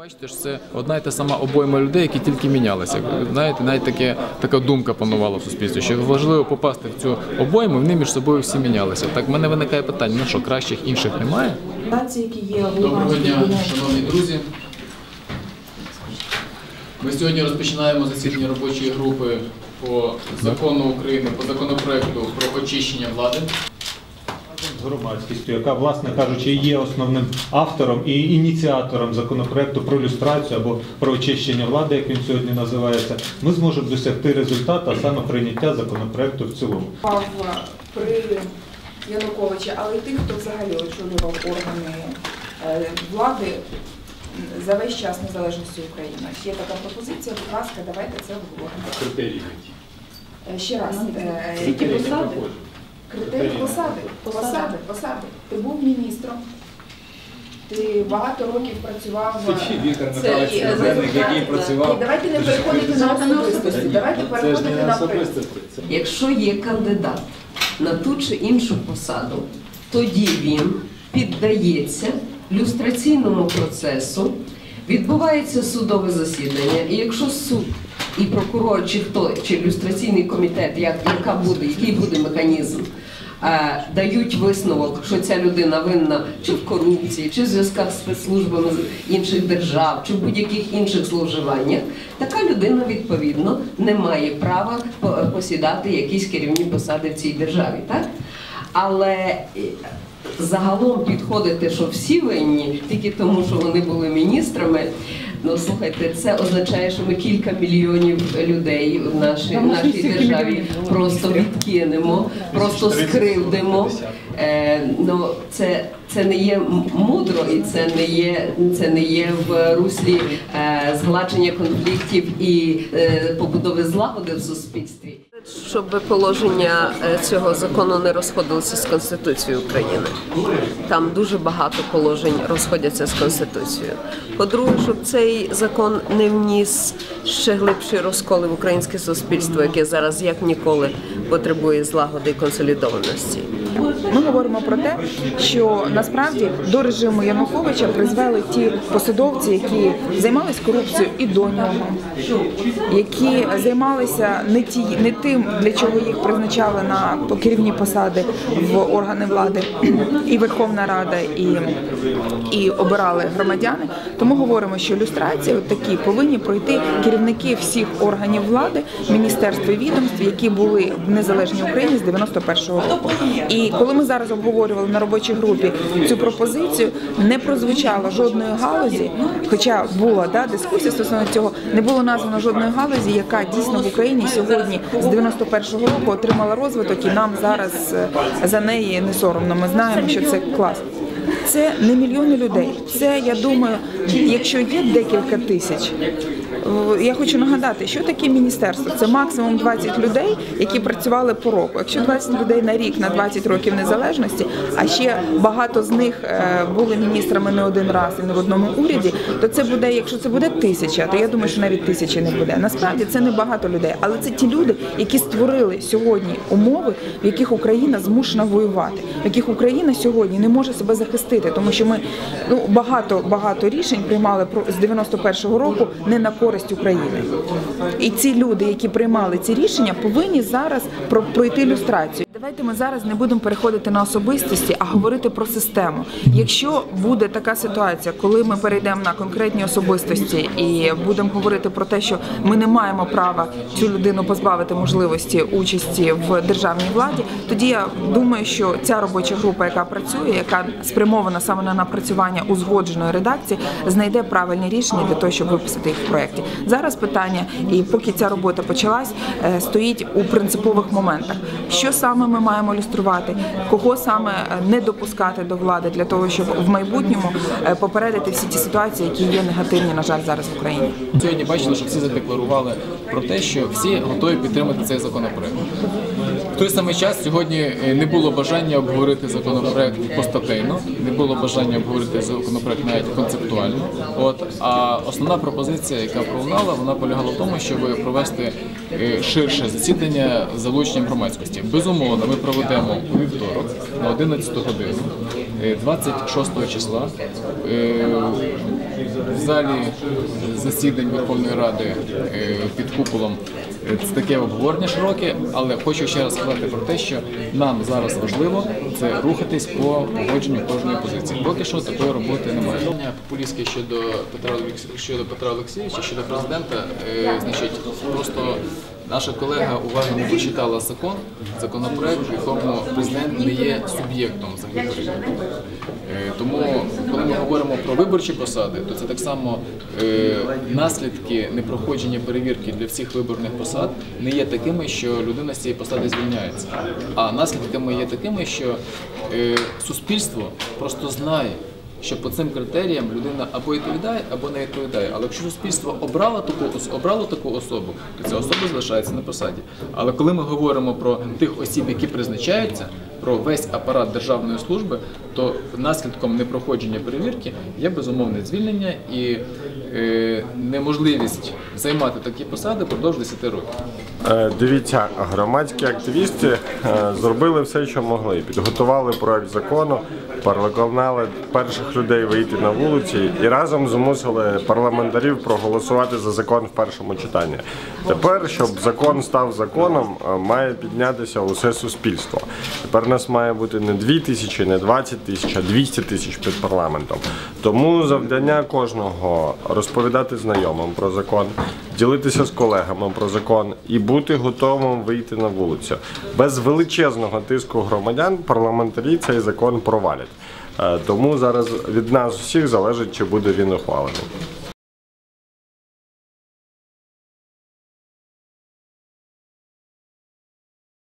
Бачите, що це одна і та сама обойма людей, які тільки мінялися. Знаєте, навіть таке, така думка панувала в суспільстві, що важливо попасти в цю обойму, вони між собою всі мінялися. Так в мене виникає питання: ну що, кращих інших немає? Доброго дня, шановні друзі. Ми сьогодні розпочинаємо засідання робочої групи по закону України, по законопроекту про очищення влади. З громадськістю, яка, власне кажучи, є основним автором і ініціатором законопроекту про люстрацію або про очищення влади, як він сьогодні називається, ми зможемо досягти результату, а саме прийняття законопроекту в цілому. При Януковича, але й тих, хто взагалі очолював органи е, влади за весь час незалежності України. Є така пропозиція, будь ласка, давайте це обговоримо. Е, Ще раз, е, які посади? Критерії посади, посади, посади. Ти був міністром, ти багато років працював. Віктор Це- Михайлович і- Південник, який І працював. давайте не переходити на особистості, давайте Це ж переходити не на це- Якщо є кандидат на ту чи іншу посаду, тоді він піддається люстраційному процесу, відбувається судове засідання, і якщо суд і прокурор, чи хто, чи люстраційний комітет, як, яка буде, який буде механізм, дають висновок, що ця людина винна чи в корупції, чи в зв'язках з спецслужбами інших держав, чи в будь-яких інших зловживаннях, така людина відповідно не має права посідати якісь керівні посади в цій державі, так? Але е, загалом підходити, що всі винні тільки тому, що вони були міністрами. Ну слухайте, це означає, що ми кілька мільйонів людей в нашій, в нашій державі просто відкинемо, просто скривдимо. Е, ну це, це не є мудро і це не є це не є в руслі е, згладження конфліктів і е, побудови злагоди в суспільстві. Щоб положення е, цього закону не розходилося з Конституцією України. Там дуже багато положень розходяться з Конституцією. По-друге, щоб цей закон не вніс ще глибші розколи в українське суспільство, яке зараз як ніколи потребує злагоди і консолідованості. Ми говоримо про те, що насправді до режиму Януковича призвели ті посадовці, які займалися корупцією і до нього, які займалися не ті, не тим, для чого їх призначали на керівні посади в органи влади і Верховна Рада, і, і обирали громадяни. Тому говоримо, що люстрації такі повинні пройти керівники всіх органів влади, міністерств і відомств, які були в незалежній Україні з 91-го року. І коли ми зараз обговорювали на робочій групі цю пропозицію, не прозвучало жодної галузі, хоча була да, дискусія стосовно цього, не було названо жодної галузі, яка дійсно в Україні сьогодні з 91-го року отримала розвиток, і нам зараз е, за неї не соромно. Ми знаємо, що це класно. Це не мільйони людей. Це я думаю, якщо є декілька тисяч. Я хочу нагадати, що таке міністерство. Це максимум 20 людей, які працювали по року. Якщо 20 людей на рік на 20 років незалежності, а ще багато з них е, були міністрами не один раз і не в одному уряді, то це буде, якщо це буде тисяча, то я думаю, що навіть тисячі не буде. Насправді це не багато людей, але це ті люди, які створили сьогодні умови, в яких Україна змушена воювати, в яких Україна сьогодні не може себе захистити, тому що ми ну багато багато рішень приймали з 91-го року не на користь України. І ці люди, які приймали ці рішення, повинні зараз про- пройти люстрацію. Давайте ми зараз не будемо переходити на особистості, а говорити про систему. Якщо буде така ситуація, коли ми перейдемо на конкретні особистості і будемо говорити про те, що ми не маємо права цю людину позбавити можливості участі в державній владі, тоді я думаю, що ця робоча група, яка працює, яка спрямована саме на напрацювання узгодженої редакції, знайде правильні рішення для того, щоб виписати їх в проєкті. Зараз питання, і поки ця робота почалась, е, стоїть у принципових моментах. Що саме ми маємо люструвати, кого саме е, не допускати до влади для того, щоб в майбутньому е, попередити всі ті ситуації, які є негативні, на жаль, зараз в Україні. Сьогодні бачили, що всі задекларували про те, що всі готові підтримати цей законопроект. Той самий час сьогодні е, не було бажання обговорити законопроект постатейно, не було бажання обговорити законопроект навіть концептуально. От а основна пропозиція, яка пролунала, вона полягала в тому, щоб провести е, ширше засідання з залученням громадськості. Безумовно, ми проведемо у вівторок на 11 годину, е, 26 числа. е, в залі засідань Верховної Ради під куполом таке обговорення широке, але хочу ще раз сказати про те, що нам зараз важливо це рухатись по погодженню кожної позиції. Поки що такої роботи немає. Популістське щодо Петра щодо Петра Олексійовича, щодо президента, е, значить, просто наша колега уважно не прочитала закон, законопроект, в якому президент не є суб'єктом закріплених. Е, Тому, коли ми говоримо про виборчі посади, то це так само е, наслідки непроходження перевірки для всіх виборних посад не є такими, що людина з цієї посади звільняється. А наслідками є такими, що е, суспільство просто знає. Що по цим критеріям людина або відповідає, або не відповідає. Але якщо суспільство обрало таку обрало таку особу, то ця особа залишається на посаді. Але коли ми говоримо про тих осіб, які призначаються, про весь апарат державної служби, то наслідком непроходження перевірки є безумовне звільнення і е, неможливість займати такі посади впродовж 10 років. Е, Дивіться, громадські активісти е, зробили все, що могли. Підготували проект закону, переконали перших людей вийти на вулиці і разом змусили парламентарів проголосувати за закон в першому читанні. Тепер, щоб закон став законом, е, має піднятися усе суспільство. Тепер нас має бути не 2 тисячі, не 20 тисяч, а 200 тисяч під парламентом. Тому завдання кожного розповідати знайомим про закон, ділитися з колегами про закон і бути готовим вийти на вулицю. Без величезного тиску громадян парламентарі цей закон провалять. Е, Тому зараз від нас усіх залежить, чи буде він ухвалений.